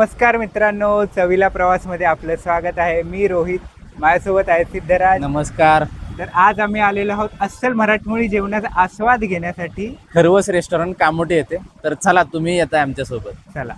नमस्कार मित्रांनो चवीला प्रवासमध्ये आपलं स्वागत आहे. मी रोहित माझ्यासोबत आहे सिद्धराज. नमस्कार. तर आज आम्ही आलेलो आहोत अस्सल मराठमोळी जेवणाचा आस्वाद घेण्यासाठी. खरवस रेस्टॉरंट कामोठे येते तर चला तुम्ही येताय आमच्यासोबत. चला.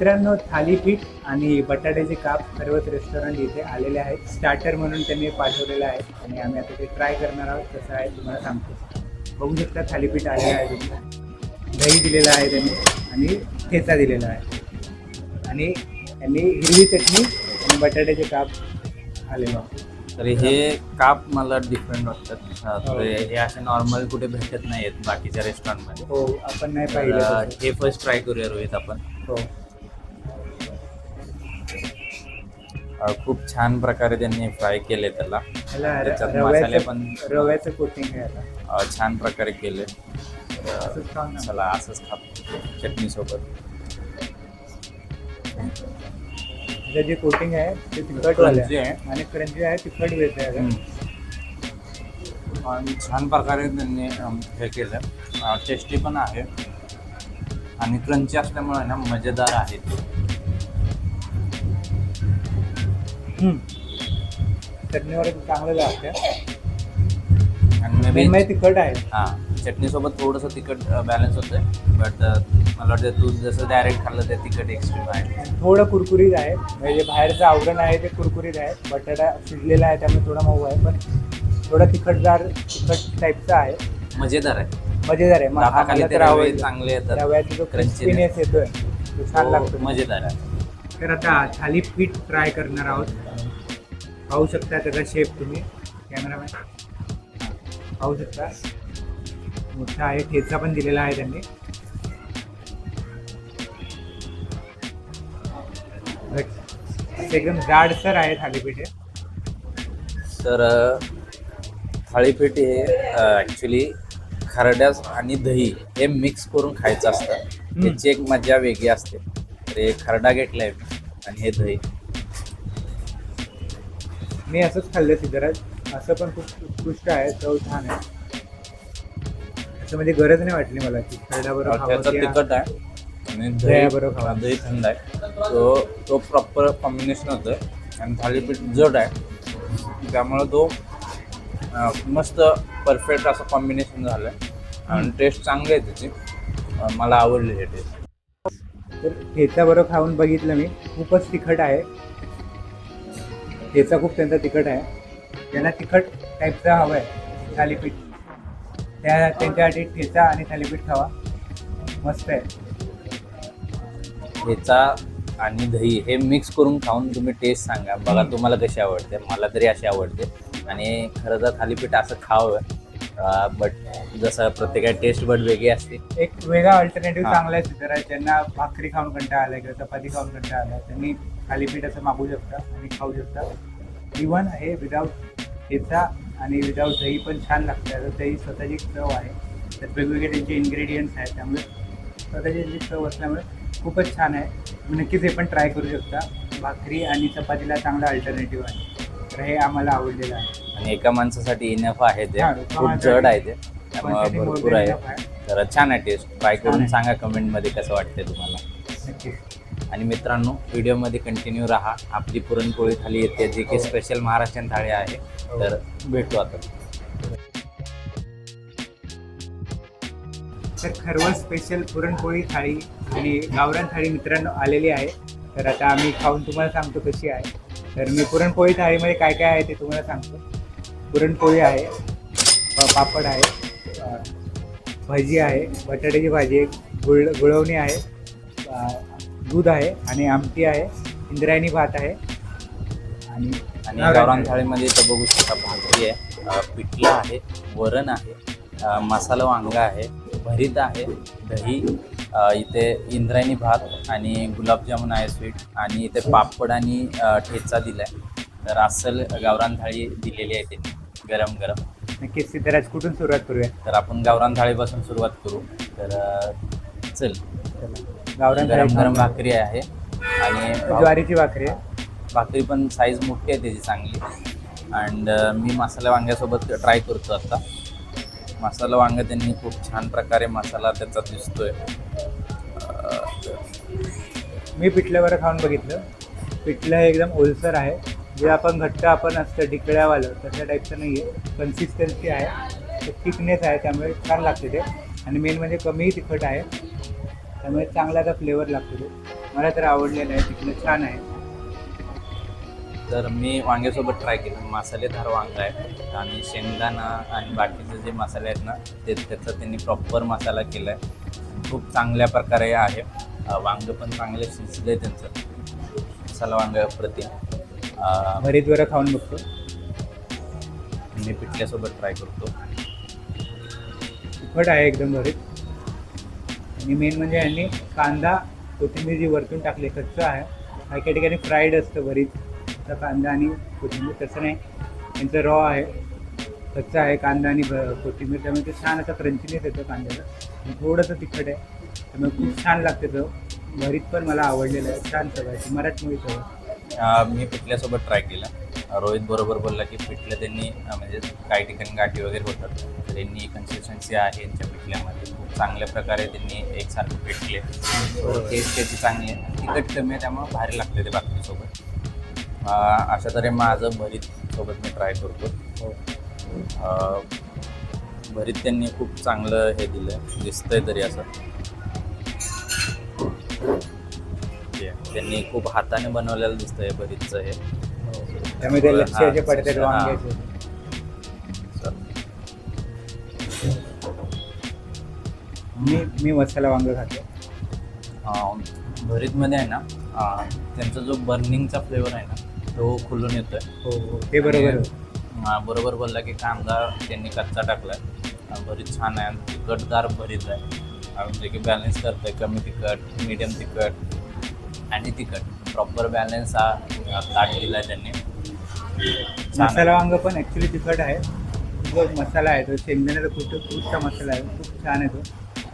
मित्रांनो थालीपीठ आणि बटाट्याचे काप सर्वच रेस्टॉरंट इथे आलेले आहेत. स्टार्टर म्हणून त्यांनी पाठवलेलं आहे आणि आम्ही आता ते ट्राय करणार आहोत. कसं आहे तुम्हाला सांगतो. बघू शकता थालीपीठ आलेलं आहे तुम्ही दही दिलेलं आहे त्यांनी आणि ठेचा दिलेला आहे. आणि त्यांनी हिरवी चटणी आणि बटाट्याचे काप आलेलो आहे तर हे काप मला डिफरंट वाटतात. हा, हो. असे नॉर्मल कुठे भेटत नाही आहेत बाकीच्या रेस्टॉरंटमध्ये हो आपण नाही पाहिलं तसं. हे फर्स्ट ट्राय करूया रोहित आपण. हो. खूप छान प्रकारे त्यांनी फ्राय केले त्याला. त्याच्यात मसाले पण रव्याचं कोटिंग आहे छान प्रकारे केले. चला असंच खातो चटणी सोबत. जे कोटिंग आहे ते Crunchy आहे. आणि क्रंची आहे तिखट वेळ आहे. आणि छान प्रकारे त्यांनी अम, हे केलं. टेस्टी पण आहे. आणि क्रंची असल्यामुळे ना मजेदार आहे. ते. चटणीवर चांगलं लागतं आणि मे तिखट आहे. हां. चटणीसोबत थोडंसं तिखट बॅलन्स होतं बट मला वाटतं तू जसं डायरेक्ट खाल्लं ते तिखट एक्स्ट्रीम आहे. थोडं कुरकुरीत आहे. म्हणजे बाहेरचं आवरण आहे ते कुरकुरीत आहे. बटाटा शिजलेला आहे त्यामुळे थोडा मऊ आहे पण थोडं तिखटदार तिखट टाईपचं आहे. मजेदार आहे. मजेदार आहे. मग दाताखाली ते रवे. चांगले येतात. रव्याचा जो Crunchiness. क्रिस्पीनेस येतोय तो छान तो लागतो. मजेदार आहे. तर आता थालीपीठ ट्राय करणार आहोत. पाहू शकता त्याचा शेप तुम्ही कॅमेरामॅन पाहू शकता. मोठा आहे ठेचा पण दिलेला आहे त्यांनी. एकदम जाडसर आहे थालीपीठ. तर अ, थाळीपीठ हे ॲक्च्युली खरड्यास आणि दही हे मिक्स करून खायचं असतं. त्याची एक मजा वेगळी असते. तर हे खरडा घेतलाय मी आणि हे दही. मी असंच खाल्लं सिद्धराज असं पण खूप उत्कृष्ट आहे चव छान आहे. असं म्हणजे गरज नाही वाटली मला की त्याचं तिखट आहे. आणि दही दह्याबरोबर खावं. दही थंड आहे. तो तो प्रॉपर कॉम्बिनेशन होतं आणि थालीपीठ जड आहे. त्यामुळं तो अ, मस्त परफेक्ट असं कॉम्बिनेशन झालं आणि टेस्ट चांगली आहे त्याची. अ, मला आवडली हे टेस्ट तर ठेचा बरोबर खाऊन बघितलं मी. खूपच तिखट आहे. ठेचा खूप त्यांचा तिखट आहे. ज्यांना तिखट टाईपचा हवं आहे थालीपीठ. त्या त्यांच्यासाठी ठेचा आणि थालीपीठ खावा. मस्त आहे. ह्याचा आणि दही हे मिक्स करून खाऊन तुम्ही टेस्ट सांगा. बघा तुम्हाला कशी आवडते. मला तरी अशी आवडते. आणि खरं तर थालीपीठ असं खावं. बट जसं प्रत्येका टेस्ट बट वेगळी असते. एक वेगळा अल्टरनेटिव्ह. चांगला आहे सिद्धरा ज्यांना भाकरी खाऊन कंटाळा आला किंवा चपाती खाऊन कंटाळा आला त्यांनी थालीपीठ असं मागू शकता आणि खाऊ शकता. इवन हे विदाऊट ठेचा आणि विदाऊट दही पण छान लागतं. आता दही स्वतःची चव आहे. त्यात वेगवेगळे त्यांचे इन्ग्रेडियंट्स आहेत. त्यामुळे स्वतःची त्यांची चव असल्यामुळे खूपच छान आहे. नक्कीच हे पण ट्राय करू शकता. भाकरी आणि चपातीला चांगला अल्टरनेटिव्ह आहे. तर हे आम्हाला आवडलेलं आहे. आणि एका माणसासाठी इनफ आहे ते. हा, एका खूप माणसासाठी जड आहे ते. त्यामुळे भरपूर आहे. तर छान आहे टेस्ट ट्राय करून. सांगा कमेंटमध्ये कसं वाटते तुम्हाला. आणि मित्रांनो व्हिडिओमध्ये कंटिन्यू राहा. आपली पुरणपोळी थाली येते. जे की स्पेशल महाराष्ट्रीयन थाळी आहे तर भेटू आता. तर खरवस स्पेशल पुरणपोळी थाळी आणि गावरान थाळी मित्रांनो आलेली आहे. तर आता आम्ही खाऊन तुम्हाला सांगतो कशी आहे. तर मी पुरणपोळी थाळीमध्ये काय काय आहे ते तुम्हाला सांगतो. पुरणपोळी आहे पापड आहे भजी आहे बटाट्याची भाजी आहे गुळ गुळवणी आहे दूध आहे आणि आमटी आहे इंद्रायणी भात आहे. आणि आणि गावरान गावरान थाळी. थाळीमध्ये इथं बघू शकता भाकरी आहे पिठलं आहे वरण आहे मसाला वांगा आहे भरीत आहे दही इथे इंद्रायणी भात आणि गुलाबजामुन आहे स्वीट आणि इथे पापड आणि ठेचा दिलाय. तर अस्सल गावरान थाळी दिलेली आहे त्यांनी गरम गरम. नक्कीच सिद्धराज कुठून सुरुवात करूया? तर आपण गावरान थाळीपासून सुरुवात करू. तर चल. गावरान गरम गरम. भाकरी आहे. आणि ज्वारीची भाकरी आहे. भाकरी पण साईज मोठी आहे त्याची चांगली. अँड मी मसाला वांग्यासोबत ट्राय करतो आता. मसाला वांगा त्यांनी खूप छान प्रकारे मसाला त्याचा दिसतोय. मी पिठल्यावर खाऊन बघितलं. पिठलं हे एकदम ओलसर आहे. जे आपण घट्ट आपण असतं ढिकळ्यावालं तशा टाईपचं नाही आहे कन्सिस्टन्सी आहे. थिकनेस आहे त्यामुळे छान लागते ते. आणि मेन म्हणजे कमी तिखट आहे. त्यामुळे चांगला फ्लेवर लागतो मला तर आवडलेलं आहे तिथलं छान आहे. तर मी वांग्यासोबत ट्राय केलं. मसालेदार वांगा आहे आणि शेंगदाणा आणि बाकीचे जे मसाले आहेत ना ते त्याचा त्यांनी प्रॉपर मसाला केला आहे खूप चांगल्या प्रकारे आहे. वांगं पण चांगले शिजले त्यांचं. मसाला वांगा प्रतिम अं, भरीतवर खाऊन बघतो. मी पिठल्यासोबत ट्राय करतो. तिखट आहे एकदम भरीत आणि मेन म्हणजे यांनी कांदा कोथिंबीर जी वरतून टाकली कच्चं आहे. काही काही ठिकाणी फ्राईड असतं भरीत तर कांदा आणि कोथिंबीर तसं नाही. यांचं रॉ आहे. कच्चं आहे कांदा आणि भ- कोथिंबीर. त्यामुळे ते छान असं क्रंचीनेस येतं कांद्याला. थोडंसं तिखट आहे. त्यामुळे खूप छान लागते तो. भरीत पण मला आवडलेलं आहे. छान सवय आहे. मराठमोळी सवय मी पिठल्यासोबत ट्राय केला. रोहित बरोबर बोलला की पिठलं त्यांनी म्हणजे काही ठिकाणी गाठी वगैरे होतात. तर त्यांनी कन्सिस्टन्सी आहे यांच्या पिठल्यामध्ये. खूप चांगल्या प्रकारे त्यांनी एकसारखे पिठले टेस्ट त्याची चांगली आहे. तिखट कमी आहे त्यामुळे भारी लागते ते बाकीसोबत अशा तऱ्हे माझं भरीत सोबत मी ट्राय करतो. भरीत त्यांनी खूप चांगलं हे दिलं दिसतंय तरी असं. त्यांनी खूप हाताने बनवलेलं दिसतंय भरीतचं हे. त्यामुळे ते लक्ष्याचे पडतात. वांग्याचे. तर मी मी मसाला वांग खातो. भरीतमध्ये आहे ना? त्यांचा जो बर्निंगचा फ्लेवर आहे ना तो खुलून येतोय. हो हो ते बरोबर. आहे. बरोबर बोलला की कांदा त्यांनी कच्चा टाकलाय. अं, भरीत छान आहे. तिखटदार भरीत आहे. अं, म्हणजे की बॅलन्स करतंय. कमी तिखट मीडियम तिखट आणि तिखट. प्रॉपर बॅलन्स हा ताट त्यांनी. छान आहे. मसाला वांग पण ॲक्च्युली तिखट आहे. जो मसाला आहे तो शेंगदाण्याचा खूप खूपचा मसाला आहे. खूप छान आहे तो.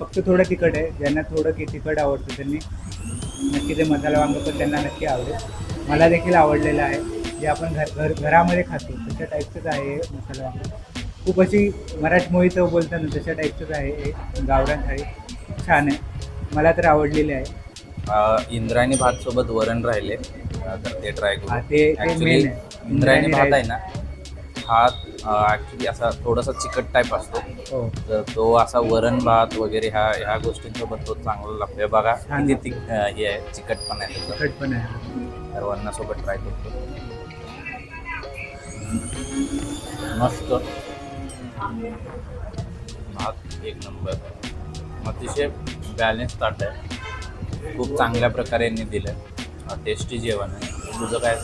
फक्त थोडं तिखट आहे. ज्यांना थोडं की तिखट आवडतं त्यांनी नक्की ते मसाला वांग पण त्यांना नक्की आवडेल. मला देखील आवडलेलं आहे. जे आपण घर घर घरामध्ये खातो तशा टाईपचंच आहे हे मसाला वांग. खूप अशी मराठमोळी चव बोलताना तशा टाईपचंच आहे. हे गावरान थाळी. छान आहे. मला तर आवडलेली आहे. इंद्रायणी भात सोबत वरण राहिले. तर ते ट्राय करू. ते- ते आहे. इंद्रायणी भात आहे ना हा ऍक्च्युली असा थोडासा चिकट टाईप असतो. हो. तर तो असा वरण भात वगैरे ह्या ह्या गोष्टींसोबत तो चांगला लागतोय बघा तिक- अं, हे आहे चिकटपण आहे. त्याचं तिखट पण आहे. तर वरणासोबत ट्राय करतो. मस्त. भात एक नंबर. अतिशय बॅलन्स ताट आहे. खूप चांगल्या प्रकारे यांनी दिलं. टेस्टी जेवण आहे. तुझं काय?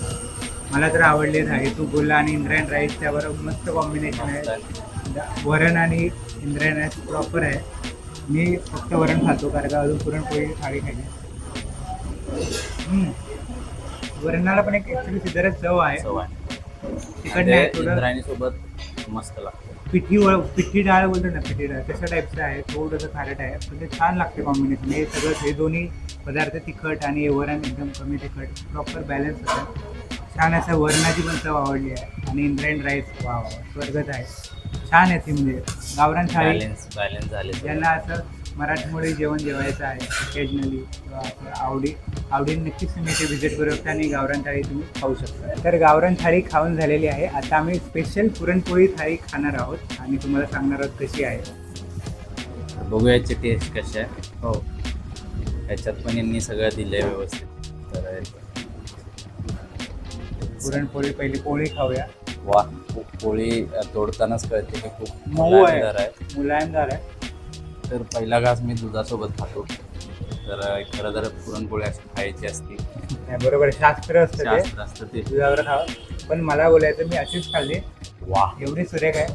मला तर आवडले आहे तू बोलला आणि इंद्रायण राईस त्याबरोबर मस्त कॉम्बिनेशन आहे. वरण आणि इंद्रायण राईस प्रॉपर आहे. मी फक्त वरण खातो कारण का अजून पुरणपोळी थाळी खायची. वरणाला पण एक ॲक्च्युली सिद्धरच चव आहे. चव आहे. तिखट आणि नाही ते थोडं. इंद्रायणी सोबत मस्त लागतं. पिठी व पिठी डाळ बोलतो ना पिठी डाळ. तशा टाईपचं आहे थोडंसं खारट आहे पण ते छान लागते कॉम्बिनेशन हे सगळं हे दोन्ही पदार्थ तिखट आणि वरण एकदम कमी तिखट प्रॉपर बॅलन्स होतं छान असं वरणाची पण चव आवडली आहे. आणि इंद्रायण राईस वा वा, स्वर्गत आहे. छान आहे ती म्हणजे. गावरान थाळी. बॅलन्स बॅलन्स झाले ज्यांना असं मराठमोळी जेवण जेवायचं आहे ओकेजनली किंवा असं आवडी आवडीने नक्कीच तुम्ही इथे व्हिजिट करू शकता आणि गावरान थाळी तुम्ही खाऊ शकता. तर गावरान थाळी खाऊन झालेली आहे. आता आम्ही स्पेशल पुरणपोळी थाळी खाणार आहोत आणि तुम्हाला सांगणार आहोत कशी आहे. बघूया याची टेस्ट कशी आहे. हो. ह्याच्यात पण यांनी सगळं दिलंय व्यवस्थित. तर पुरणपोळी पहिली पोळी खाऊया. वा पोळी तोडतानाच कळते की खूप मऊ आहे. मुलायमदार आहे. तर पहिला घास मी दुधासोबत खातो. तर खरं तर पुरणपोळी अशी खायची असती. नाही, बरोबर आहे. शास्त्र असतं ते. शास्त्र असतं ते. दुधावर खावा. पण मला बोलायचं मी अशीच खाल्ली. वा एवढी सुरेख आहे.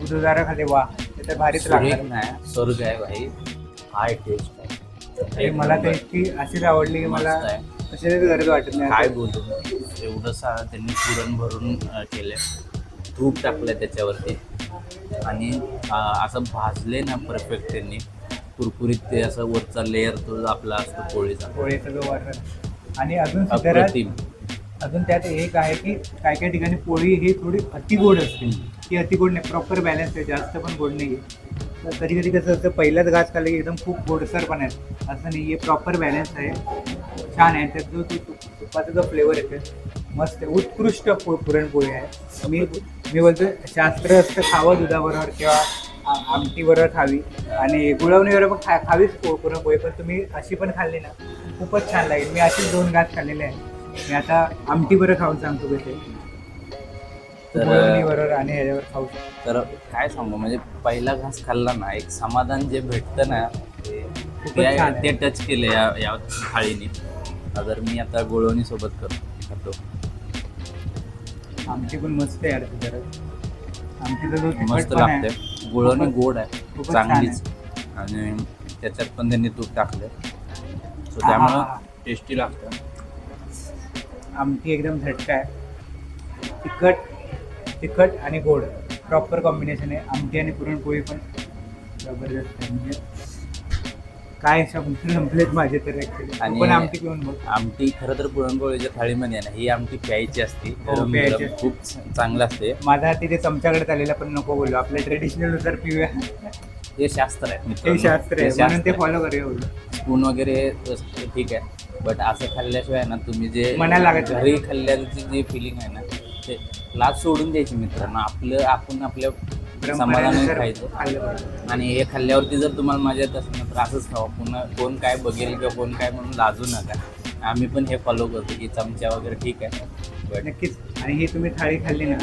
तू दुधावर खाल्ली. वा ते तर भारीच सुरेख लागणार नाही स्वर्ग आहे भाई. हाय टेस्ट आहे. आणि मला तर इतकी अशीच आवडली की मला मस्त आहे. कशाचीच गरज वाटत नाही. काय बोलू? एवढं सा त्यांनी पुरण भरून अ, केलंय. तूप टाकलंय त्याच्यावरती. आणि अ, असं भाजले ना परफेक्ट त्यांनी. कुरकुरीत ते असं वरचा लेअर तो आपला असतो पोळीचा पोळीचं जो वाटण. आणि अजून अप्रतिम. अजून त्यात एक आहे की काय काय ठिकाणी पोळी ही थोडी अति गोड असते ती अति गोड नाही प्रॉपर बॅलन्स आहे जास्त पण गोड नाही आहे तर कधी कधी कसं असतं पहिलाच घास खाल्लं की एकदम खूप गोडसर पण आहे. असं नाही आहे प्रॉपर बॅलन्स आहे. छान आहे. त्यात जो तू तुपाचा जो फ्लेवर येते मस्त आहे. उत्कृष्ट पो पुरणपोळी आहे. मी मी बोलतो शास्त्र असतं खावं दुधाबरोबर किंवा आ- आमटीबरोबर खावी आणि गुळवणीबरोबर पण खा खावीच पो पुरणपोळी पण तुम्ही अशी पण खाल्ली ना खूपच छान लागेल. मी अशीच दोन घास खाल्लेले आहे मी आता आमटी बरं खाऊन सांगतो कसे तर बरोबर आणि ह्याच्यावर खाऊ तर काय सांगू म्हणजे पहिला घास खाल्ला ना एक समाधान जे भेटतं ना ते टच केलं या या थाळीने. तर मी आता गुळवणी सोबत करतो. आमटी पण मस्त आहे यार मस्त लागते गुळवणी गोड आहे. चांगलीच. आणि त्याच्यात पण त्यांनी तूप टाकलं सो त्यामुळं. टेस्टी लागतं. आमटी एकदम झटका आहे. तिखट तिखट आणि गोड. प्रॉपर कॉम्बिनेशन आहे. आमटी आणि पुरणपोळी पण जबरदस्त म्हणजे काय संपलेत माझे तर आणि- पण आमटी पिऊन बघ. आमटी खरं तर पुरणपोळीच्या थाळीमध्ये आहे ना ही आमटी प्यायची असते. हो, गरम प्यायची गरम असते. खूप चांगलं असते. माझा तिथे चमच्याकडे चाललेला पण नको बोललो आपल्या ट्रेडिशनलनुसार पिऊया. हे शास्त्र आहे ते. शास्त्र आहे. म्हणून ते. फॉलो करूया बोललो स्पून वगैरे ठीक आहे. बट असं खाल्ल्याशिवाय ना तुम्ही जे मनाला लागत नाही. घरी खाल्ल्याची जी फिलिंग आहे ना ते लाज सोडून द्यायची मित्रांनो. आपलं आपण आपल्या खायचं. आणि हे खाल्ल्यावरती जर तुम्हाला मजा येत असेल ना तर असंच खावा. पुन्हा कोण काय बघेल किंवा कोण काय म्हणून लाजू नका. आम्ही पण हे फॉलो करतो की चमचा वगैरे ठीक आहे. नक्कीच. आणि ही तुम्ही थाळी खाल्ली ना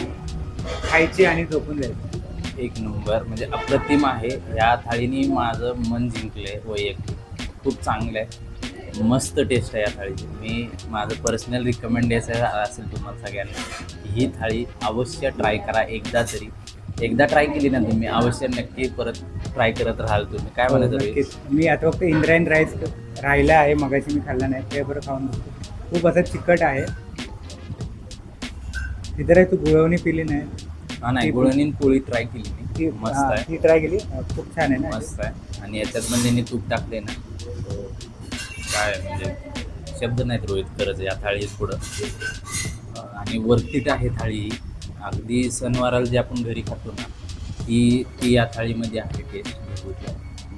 खायची आणि झोपून जायची. एक नंबर. म्हणजे अप्रतिम आहे. ह्या थाळीने माझं मन जिंकलंय वैयक्तिक. खूप चांगलं आहे. मस्त टेस्ट आहे या थाळीची. मी माझं पर्सनल रिकमेंडेशन असेल तुम्हाला सगळ्यांना. ही थाळी अवश्य ट्राय करा एकदा तरी. एकदा ट्राय केली ना तुम्ही अवश्य नक्की परत ट्राय करत राहाल तुम्ही. काय हो, म्हणायचं? नक्कीच. मी आता फक्त इंद्रायण राईस राहिला आहे मगाशी मी खाल्ला नाही ते बरं खाऊन बघतो. खूप असं चिकट आहे. तिथे तू गुळवणी पिली नाही. हा नाही ती- गुळणी पोळी ट्राय केली ती मी मस्त हा, आहे. ती ट्राय केली. खूप छान आहे ना मस्त आहे. आणि याच्यात पण त्यांनी तूप टाकले ना. काय म्हणजे शब्द नाहीत रोहित खरंच या थाळी पुढं. अं, आणि वरतीट आहे थाळी. अगदी सणवाराला जे आपण घरी खातो ना ती ती या थाळीमध्ये आहे टेस्ट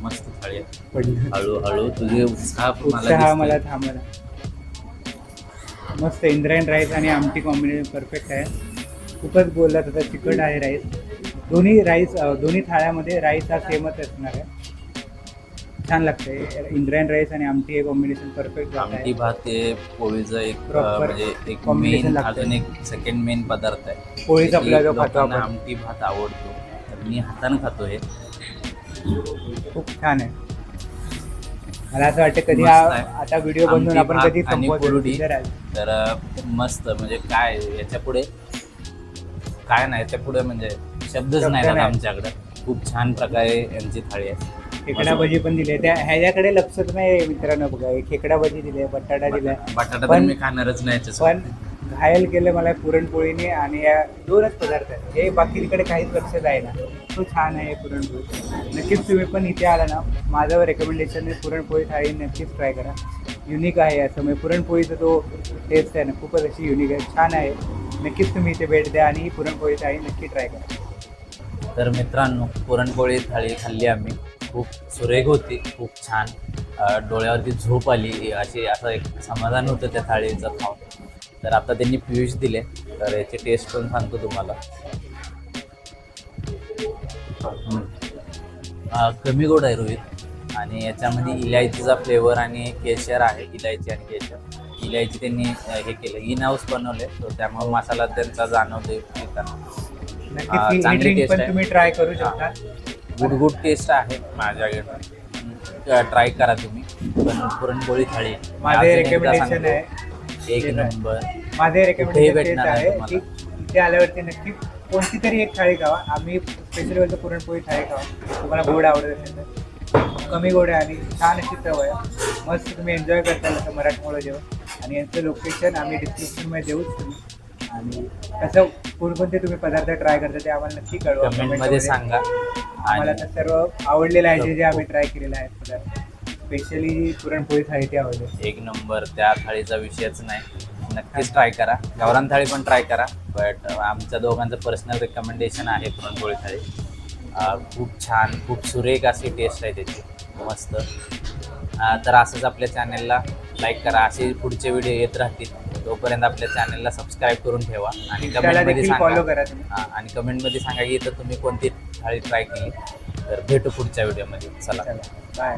मस्त थाळी आहे. पडलं हळूहळू तुझे उत्साह उत्साह दिसतोय. मला थांबला मस्त इंद्रायण राईस आणि आमटी कॉम्बिनेशन परफेक्ट आहे. खूपच बोलला तसा चिकट आहे राईस दोन्ही राईस दोन्ही थाळ्यामध्ये राईस हा सेमच असणार आहे. छान लागतंय इंद्रायण राईस आणि आमटी हे कॉम्बिनेशन परफेक्ट आमटी भात हे पोळीचं एक Proper म्हणजे एक combination मेन. अजून एक सेकंड मेन पदार्थ आहे. पोळीच आपला जो की खातो लोकांना आपण. आमटी भात आवडतो. तर मी हातानं खातो हे. खूप छान आहे. मला असं वाटतं कधी मस्त हा- आहे. आता व्हिडिओ बनवून आपण भात कधी आणि संपवतो राहील. तर अं, मस्त म्हणजे काय याच्यापुढे काय नाही याच्यापुढे म्हणजे शब्दच शब्द नाही राहत नाही. आमच्याकडे. खूप छान प्रकारे यांची थाळी आहे. खेकडा भजी पण दिले. त्या ह्याच्याकडे लक्षच नाही मित्रांनो बघा. हे खेकडा भजी दिले बटाटा दिलाय बटाटा तर पण- मी खाणारच नाही. पण घायल केलं मला पुरणपोळीने आणि या दोनच पदार्थ आहेत. हे बाकी तिकडे काहीच लक्ष जायना तो छान आहे पुरणपोळी. नक्कीच तुम्ही पण इथे आला ना माझं रेकमेंडेशन आहे पुरणपोळी थाळी नक्कीच ट्राय करा. युनिक आहे असं. म्हणजे पुरणपोळीचा तो टेस्ट आहे ना खूपच अशी युनिक आहे. छान आहे. नक्कीच तुम्ही इथे भेट द्या आणि ही पुरणपोळी थाळी नक्की ट्राय करा. तर मित्रांनो पुरणपोळी थाळी खाल्ली आम्ही. खूप सुरेख होती खूप छान. डोळ्यावरती झोप आली अशी असं एक समाधान होतं त्या थाळीचं खाऊन. तर आता त्यांनी पियुष दिले तर याची टेस्ट पण सांगतो तुम्हाला. कमी गोड आहे रोहित. आणि याच्यामध्ये इलायचीचा फ्लेवर आणि केशर आहे इलायची आणि केशर. इलायची त्यांनी हे केलं इन हाऊस बनवले तो त्यामुळे मसाला त्यांचा जाणवतो येताना नक्कीच ही चांगली पण आहे. तुम्ही ट्राय करू शकता. गुड गुड टेस्ट आहे माझ्याकडनं ट्राय करा तुम्ही. पण पुरणपोळी थाळी माझे रेकमेंडेशन. आहे. एक? नंबर माझे रेकमेंडेशन आहे. की इथे आल्यावरती नक्की कोणती तरी एक थाळी खावा. आम्ही स्पेशल वेळचं पुरणपोळी थाळी खावा. तुम्हाला गोड आवडत असेल तर. कमी गोड आहे आणि छान अशी चव आहे. मस्त तुम्ही एन्जॉय करता असं मराठमोळं जेवण. आणि यांचं लोकेशन आम्ही डिस्क्रिप्शनमध्ये देऊच तुम्ही आणि कसं कोणकोणते तुम्ही पदार्थ ट्राय करता ते आम्हाला नक्की कळवा. कमेंट comment मध्ये मध्ये. सांगा. आम्हाला आणि तर सर्व आवडलेलं आहे जे जे आम्ही ट्राय केलेलं आहे. पदार्थ स्पेशली पुरणपोळी थाळी ती आवडली. एक नंबर त्या थाळीचा विषयच नाही. नक्कीच ट्राय करा. गावरान थाळी पण ट्राय करा. बट आमच्या दोघांचं पर्सनल रेकमेंडेशन आहे पुरणपोळी थाळी. खूप छान खूप सुरेख अशी टेस्ट आहे त्याची. मस्त. तर असंच आपल्या चॅनलला लाईक करा. असे पुढचे व्हिडिओ येत राहतील. तोपर्यंत आपल्या चॅनलला सबस्क्राईब करून ठेवा. आणि कमेंटमध्ये सांगा. आणि कमेंटमध्ये सांगा की इथं तुम्ही कोणती थाळी ट्राय केली. तर भेटू पुढच्या व्हिडिओमध्ये चला. बाय